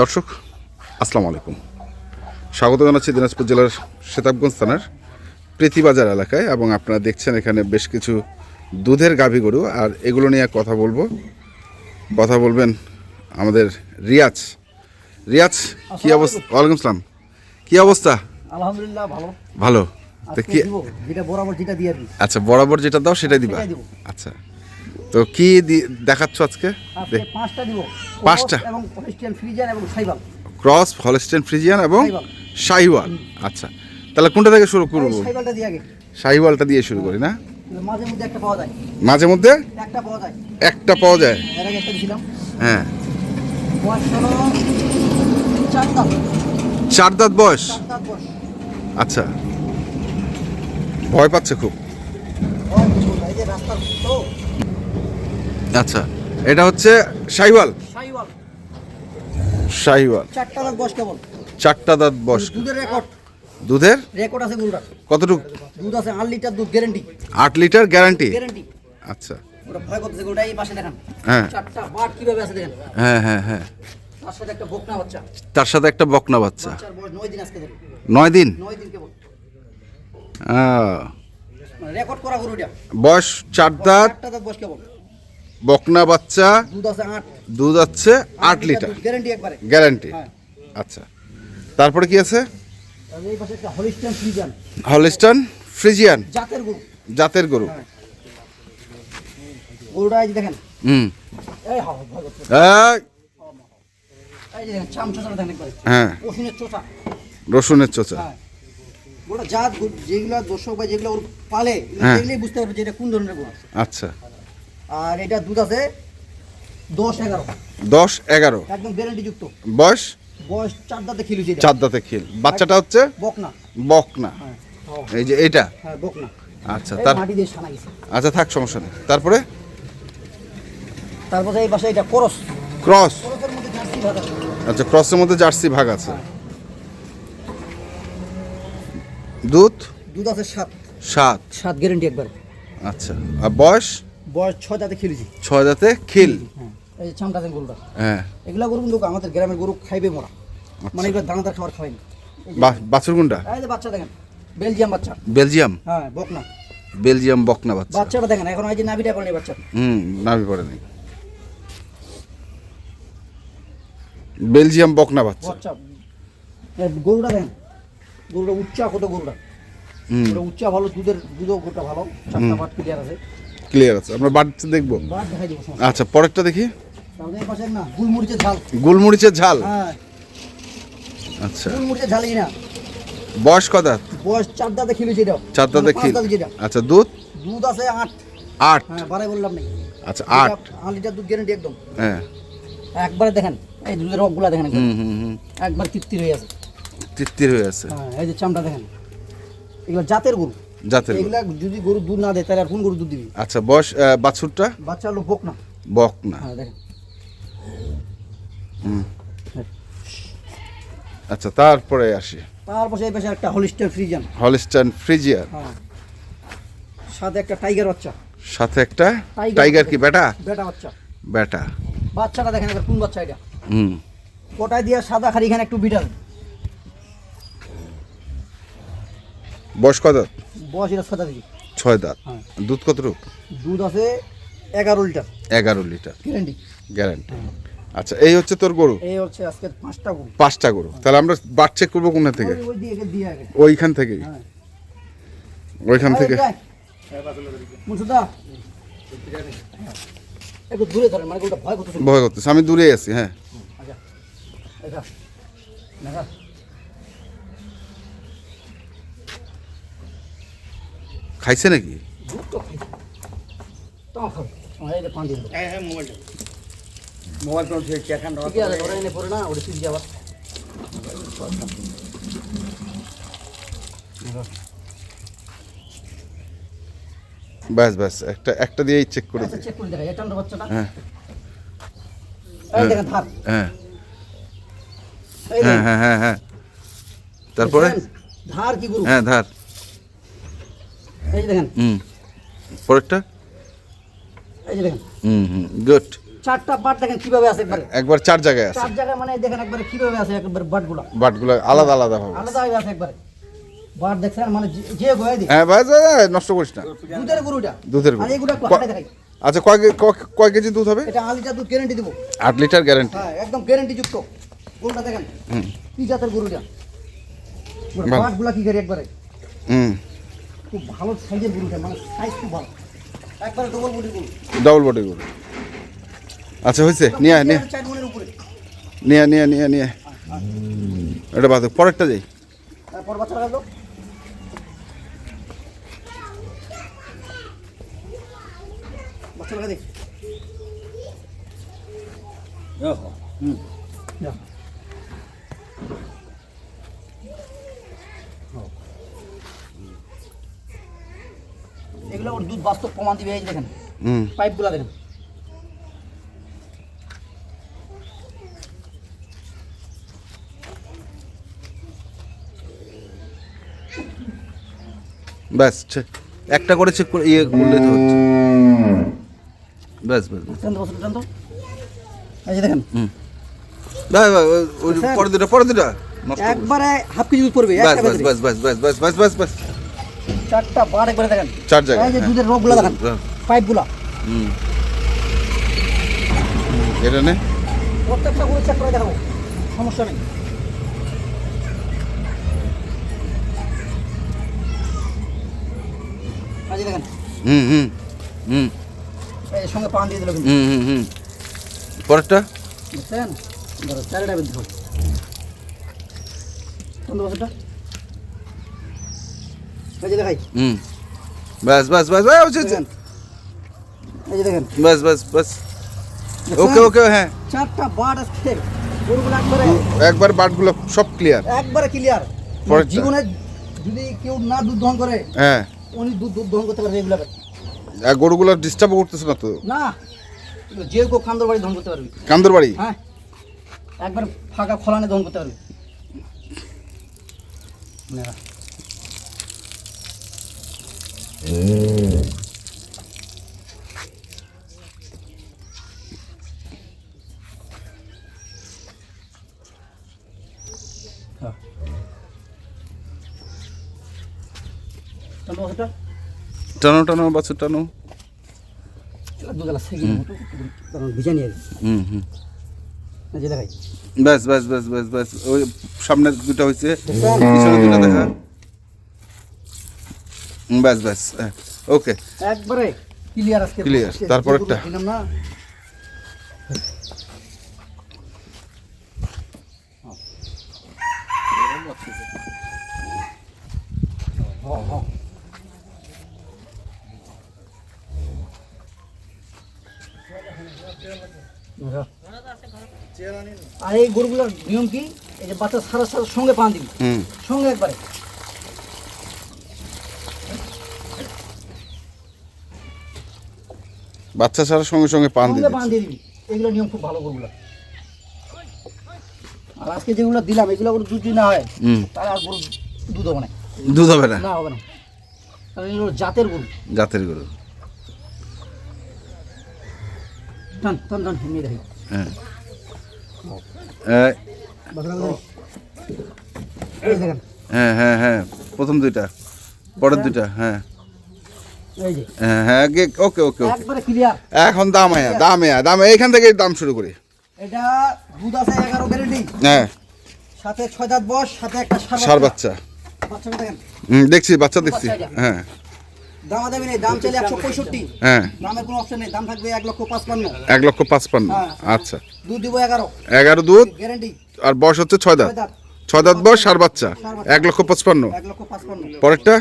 দর্শক আসসালামু আলাইকুম। স্বাগত জানাচ্ছি দিনাজপুর জেলার সেতাবগঞ্জ থানার প্রীতিবাজার এলাকায় এবং আপনারা দেখছেন এখানে বেশ কিছু দুধের গাভী গরু আর এগুলো নিয়ে কথা বলব। কথা বলবেন আমাদের রিয়াজ। রিয়াজ কি অবস্থা? ওয়ালাইকুম আসসালাম কি অবস্থা? আলহামদুলিল্লাহ ভালো। ভালো। আচ্ছা বরাবর যেটা দাও সেটাই দিবা। আচ্ছা। তো কি দেখাচ্ছ আজকে? পাঁচটা দিব। পাঁচটা? এবং হলিস্টিয়ান ফ্রিজার এবং সাইবাল। ক্রস হলস্টেন ফ্রিজিয়ান এবং। শাহিওয়াল আচ্ছা তাহলে কোনটা থেকে শুরু করব? সাইবালটা দিয়ে আগে। শাহিওয়ালটা দিয়ে শুরু করি না? মাঝে মধ্যে একটা পাওয়া যায়। মাঝে মধ্যে? একটা পাওয়া যায়। একটা পাওয়া যায়? এর আগে একটা দিছিলাম। হ্যাঁ। বয়স হলো চার দাঁত। চার দাঁত বয়স? আচ্ছা। ভয় পাচ্ছে খুব। রাস্তার তো আচ্ছা এটা হচ্ছে শাহিওয়াল? সাইওয়াল শাহিওয়াল। চারটা দাঁত বস কেবল চারটা দাঁত বয়স। দুধের রেকর্ড দুধের? রেকর্ড আছে গরুটার কতটুকু? দুধ আছে আট লিটার দুধ গ্যারান্টি আট লিটার গ্যারান্টি গ্যারেন্টি আচ্ছা। ওটা ভয় করতেছে গরুটা এই পাশে দেখান। হ্যাঁ। চারটা বাট কীভাবে আছে দেখেন। হ্যাঁ হ্যাঁ হ্যাঁ। তার সাথে একটা বকনা বাচ্চা। তার সাথে একটা বকনা বাচ্চা। বাচ্চার বয়স নয় দিন আজকে ধরে। নয় দিন? নয় দিন কেবল। আহ, মানে রেকর্ড করা গরু এটা। বয়স চার দাঁত। চারটা দাঁত বয়স কেবল। বকনা বাচ্চা দুধ আছে আট। লিটার গ্যারেন্টি আচ্ছা। তারপরে কি আছে? হলিস্টান ফ্রিজিয়ান জাতের গরু। জাতের গরু। হ্যাঁ। হুম। হ্যাঁ। রসুনের চোচা। হ্যাঁ। জাত যেগুলা দর্শক বা যেগুলো ওর পালে হ্যাঁ। বুঝতে পারবে যে এটা কোন ধরনের গরু আচ্ছা। আর এটা দুধ আছে দশ এগারো। দশ এগারো। একদম গ্যারেন্টি যুক্ত বয়স? বয়স চার দাঁতে এটা। চার দাঁতে খিল। বাচ্চাটা হচ্ছে? বকনা। বকনা। হ্যাঁ। এই যে এইটা হ্যাঁ বকনা। আচ্ছা তার আচ্ছা থাক সমস্যা নেই। তারপরে? তারপরে এই পাশে এটা করস। ক্রস। আচ্ছা ক্রসের মধ্যে জার্সি ভাগ আছে। দুধ? দুধ আছে সাত। সাত। সাত গ্যারেন্টি একবার। আচ্ছা আর বয়স? বয়স ছয় দাঁতে খেলেছি। ছয় দাঁতে খিল? হ্যাঁ এই চামটা গরুটা হ্যাঁ। এগুলা গরু কিন্তু আমাদের গ্রামের গরু খাইবে মোরা। মানে এগুলো দানাদার খাবার খাওয়াই বাছুর কোনটা এই যে বাচ্চা দেখেন বেলজিয়াম বাচ্চা। বেলজিয়াম? হ্যাঁ বকনা। বেলজিয়াম বকনা বাচ্চা। বাচ্চাটা দেখেন এখন এই যে নাভিটা পড়েনি বাচ্চা হুম নাভি পড়ে নেই বেলজিয়াম বকনা বাচ্চা। বাচ্চা। গরুটা দেখেন গরুটা উচ্চা কত গরুটা? হুম। উচ্চা ভালো দুধের দুধও গরুটা ভালো চারটা বাট ক্লিয়ার আছে। ক্লিয়ার আছে। আমরা দেখব। বাট সমস্যা আচ্ছা পরেরটা দেখি। গুলমরিচের ঝাল। হ্যাঁ। আচ্ছা। বয়স কত? বয়স চার দাঁতে খেলেছে এটা। চার দাঁতে খিল যেটা আচ্ছা দুধ? দুধ আছে আট। আট? হ্যাঁ বারাই বললাম নেই আচ্ছা আট। আট লিটার দুধ গ্যারেন্টি একদম। হ্যাঁ। একবারে দেখেন এই দুধের রকগুলা দেখেন হুম হুম একবার তৃপ্তির হয়ে আছে। তিত্তির হয়ে আছে। হ্যাঁ এই যে চামটা দেখেন। এগুলো জাতের গরু। জাতের এগুলা যদি গরু দুধ না দেয় তাহলে আর কোন গরু দুধ দিবি? আচ্ছা বয়স আহ, বাছুরটা? বাচ্চা লোক হোক না বকনা। হ্যাঁ দেখেন। আচ্ছা তারপরে আসি। তারপর এই পাশে একটা হলিস্টার ফ্রিজান হলিস্টান ফ্রিজিয়ার হ্যাঁ। সাথে একটা টাইগার বাচ্চা। সাথে একটা টাইগার। টাইগার কি বেটা বেটা বাচ্চা। বেটা বাচ্চাটা দেখেন এবার কোন বাচ্চা এটা? হুম। কোটায় দিয়ে সাদা খালি এখানে একটু বিটাল বয়স কত? বয়স এটা ছটা দিবি ছয় দাঁত। হ্যাঁ। দুধ কতটুকু দুধ আছে এগারো লিটার। এগারো লিটার। গ্যারেন্টি। গ্যারান্টি। আচ্ছা এই হচ্ছে তোর গরু? এই হচ্ছে আজকে পাঁচটা গরু। পাঁচটা গরু। তাহলে আমরা বাট চেক করব কোন থেকে? ওইখান হ্যাঁ। ওইখান থেকে। মানে ওটা ভয় করতেছে। ভয় করতেছে। আমি দূরে আছি হ্যাঁ আচ্ছা এটা দেখা খাইছে নাকি দুধ তো খাই তাও খাবে আমার এই যে পান দিয়ে দেবো। মোবাইল ফোন চেক এখন ঠিক আছে ধরে এনে পড়ে না ওটা সিদ্ধি নাকি? ব্যাস ব্যাস একটা একটা দিয়েই চেক করে আচ্ছা হ্যাঁ। এই হ্যাঁ। হ্যাঁ। হ্যাঁ হ্যাঁ হ্যাঁ তারপরে? ধার কি হ্যাঁ ধার। এই দেখেন। হুম। পরেরটা? এই দেখেন। হুম হুম গুড চারটা বাট দেখেন কীভাবে আছে একবারে। একবার চার জায়গায় আছে। চার জায়গায় মানে দেখেন একবারে কীভাবে আছে একবার বাটগুলো বাটগুলো আলাদা আলাদা হবে আলাদা আছে একবারে। বাট দেখছেন মানে যে- যে দি হ্যাঁ ভাই নষ্ট করিস না। দুধের গরুটা। দুধের গরু। আর এগুলো একটু দেখাই। আচ্ছা কয় কেজি দুধ হবে? এটা আলিটা দুধ গ্যারান্টি দেবো। আট লিটার গ্যারান্টি হ্যাঁ একদম গ্যারান্টি যুক্ত। গরুটা দেখেন? হুম। কি জাতের গরুটা? বাটগুলা কি করে একবারে? হুম। খুব ভালো সাইজের গরুটা মানে সাইজ খুব ভালো। একবারে ডবল বডির গরু। ডবল বডি গরু। আচ্ছা হয়েছে নিয়ে আয়, নিয়ে নিয়ে নিয়ে নিয়ে নিয়ে এটা বাদ পরেরটা যাই তারপর বাচ্চা লাগাবো বাচ্চা লাগা দেখ। হুম এগুলো ওর দুধ বাস্তব প্রমাণ দিবে এই দেখেন। পাইপগুলো দেখেন। ব্যাস একটা করে চেক করে ইয়ে করলে তো হচ্ছে। ব্যাস ব্যাস এই যে দেখেন। পরে দুটা পরে দুটা। একবারে হাফ কেজি দুধ পড়বে ব্যাস। ব্যাস ব্যাস ব্যাস ব্যাস ব্যাস ব্যাস ব্যাস। চারটা বার একবারে দেখেন। চার জায়গায়, এই যে। দুধের রোগগুলো দেখেন হ্যাঁ। পাইপগুলো। হুম। এটা নে। প্রত্যেকটা গরু চেক করে দেখাবো সমস্যা নেই। দেখেন। হুম হুম হুম। এই সঙ্গে পান দিয়ে দিল কিন্তু। হুম হুম হুম। পরেরটা? বুঝছেন ধরো চারটা বেঁধে বছরটা? হুম। হচ্ছে, হচ্ছে। দেখেন। এই যে দেখেন। ব্যাস ব্যাস ব্যাস ওকে? ওকে হ্যাঁ। চারটা বাট আসছে গরুগুলো একবারে একবার বাটগুলো সব ক্লিয়ার একবারে ক্লিয়ার। জীবনে যদি কেউ না দুধ দহন করে হ্যাঁ। উনি দুধ দুধ দহন করতে পারবে এগুলো আর গরুগুলো ডিস্টার্ব করতেছে না তো? না। যে কেউ খান্দর বাড়ি দহন করতে পারবি। কান্দর বাড়ি? হ্যাঁ। একবার ফাঁকা খোলানে দহন করতে পারবি। না। হ্যাঁ। টানো বাছুরটা? টানো টানো বাছুর টানো এলা দুধ এলা সেগির মতো, কারণ ভিজা নিয়ে গেছে। হুম হুম। না যে দেখাই। ব্যাস ব্যাস ব্যাস ব্যাস ব্যাস। ওই সামনে দুটা হয়েছে পিছনে দুটো দেখা। ব্যাস ব্যাস হ্যাঁ, ওকে একবারে ক্লিয়ার আজকে। না হ্যাঁ, হ্যাঁ। আর এই গরুগুলোর নিয়ম কি? এই যে বাচ্চা সারা সারা সঙ্গে পান দিবি। সঙ্গে একবারে। বাচ্চা ছাড়ার সঙ্গে সঙ্গে পান দিয়ে পান দিয়ে দিবি। এগুলো নিয়ম খুব ভালো গরুগুলো আর আজকে যেগুলো দিলাম এগুলো গরু দুধ যদি না হয় তাহলে আর গরু দুধ হবে না। দুধ হবে না? না হবে না। কারণ এগুলো জাতের গরু। জাতের গরু। টান টান টান দেখি। হ্যাঁ। হ্যাঁ হ্যাঁ হ্যাঁ। প্রথম দুইটা পরের দুইটা হ্যাঁ। এই যে হ্যাঁ হ্যাঁ ওকে ওকে এখন দাম আয়া দাম আয়া দাম থেকে দাম শুরু করি। এটা দুধ আছে এগারো গ্যারেন্টি। হ্যাঁ। সাথে ছয় দাঁত সাথে একটা সার বাচ্চা। হুম দেখছি বাচ্চা দেখছি। হ্যাঁ। দাম দামি নেই দাম চাইলে একশো পঁয়ষট্টি। হ্যাঁ। দামের কোনো অপশন নেই দাম থাকবে এক লক্ষ পাঁচপান্ন। এক লক্ষ পাঁচপান্ন। হ্যাঁ। আচ্ছা। দুধ দিব এগারো। এগারো দুধ গ্যারেন্টি আর বয়স হচ্ছে ছয় দাঁত। ছয় দাঁত। ছয় দাঁত বয়স সার বাচ্চা। এক লক্ষ পঁচপান্ন। এক লক্ষ পাঁচপান্ন। পরেরটা?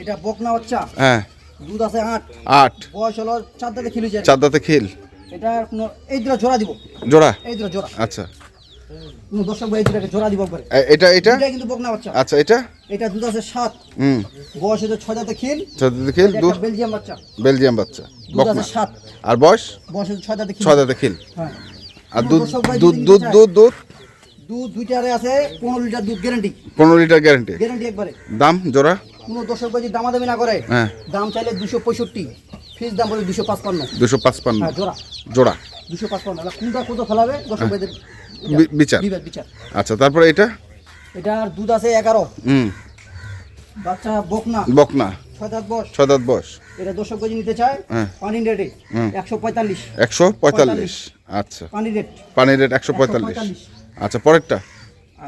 এটা বকনা বাচ্চা। হ্যাঁ। দুধ আছে আট। আট। বয়স হলো চার দাঁতে খিলুছে চার দাঁতে খিল? এটা কোনো এই দুটো জোড়া দিব। জোড়া? এই দুটো জোড়া। আচ্ছা। দর্শক ভাই এই দুটাকে জোড়া দিব একবারে। এটা এটা? এটা কিন্তু বকনা বাচ্চা। আচ্ছা এটা? এটা দুধ আছে সাত। হুম। বয়স হচ্ছে ছয় দাঁতে খিল ছয় দাঁতে খিল দুধ? বেলজিয়াম বাচ্চা। বেলজিয়াম বাচ্চা বকনা। সাত। আর বয়স? বয়স হচ্ছে ছয় দাঁতে খিল। ছয় দাঁতে খিল। হ্যাঁ। আর দুধ দুধ দুধ দুধ দুধ? দুধ দুইটারে আছে পনেরো লিটার দুধ গ্যারান্টি পনেরো লিটার গ্যারান্টি গ্যারান্টি একবারে। দাম জোড়া? কোনো দর্শক যদি দামাদামি না করে হ্যাঁ। দাম চাইলে দুশো পঁয়ষট্টি ফিস দাম বলে দুশো পাঁচপান্ন। দুশো পাঁচপান্ন। হ্যাঁ জোড়া। জোড়া। দুশো পাঁচপান্ন। এবার কোনটা কত ফেলাবে? দর্শক ভাইদের বিচার। বিচার। আচ্ছা তারপরে এটা? এটার দুধ আছে এগারো। হুম। বাচ্চা বকনা। বকনা। ছয় দাঁত বয়স। এটা দর্শক কেজি নিতে চায় হ্যাঁ। পানি রেটে একশো পঁয়তাল্লিশ। একশো পঁয়তাল্লিশ। আচ্ছা। পানি রেট। পানির রেট একশো পঁয়তাল্লিশ। আচ্ছা পরেরটা?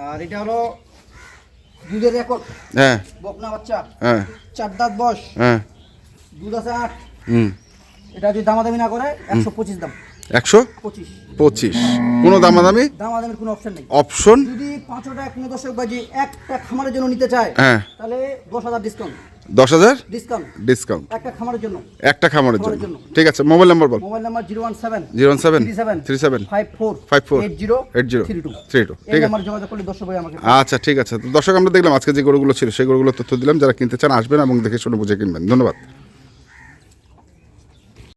আর এটা হলো দুধের রেকর্ড। হ্যাঁ। বকনা বাচ্চা। হ্যাঁ। চার দাঁত বস হ্যাঁ। দুধ আছে আট। হুম। এটা যদি দামাদামি না করে একশো পঁচিশ দাম। একশো? পঁচিশ। পঁচিশ। কোনো দামাদামি? দামাদামির কোনো অপশন নেই। অপশন যদি পাঁচশো টাকা কোনো দর্শক বাজি একটা খামারের জন্য নিতে চায় হ্যাঁ। তাহলে দশ হাজার ডিসকাউন্ট দশ হাজার? ডিসকাউন্ট ডিসকাউন্ট একটা খামারের জন্য। একটা খামারের জন্য। জন্য। ঠিক আছে মোবাইল নাম্বার বল। Mobile number zero one seven zero one seven three seven five four five four eight zero eight zero three two. Three two. ঠিক আছে। যোগাযোগ করলে দর্শক ভাই আমাকে আচ্ছা ঠিক আছে। তো দর্শক আমরা দেখলাম আজকে যে গরুগুলো ছিল সেই গরুগুলো তথ্য দিলাম। যারা কিনতে চান আসবেন এবং দেখে শুনে বুঝে কিনবেন। ধন্যবাদ।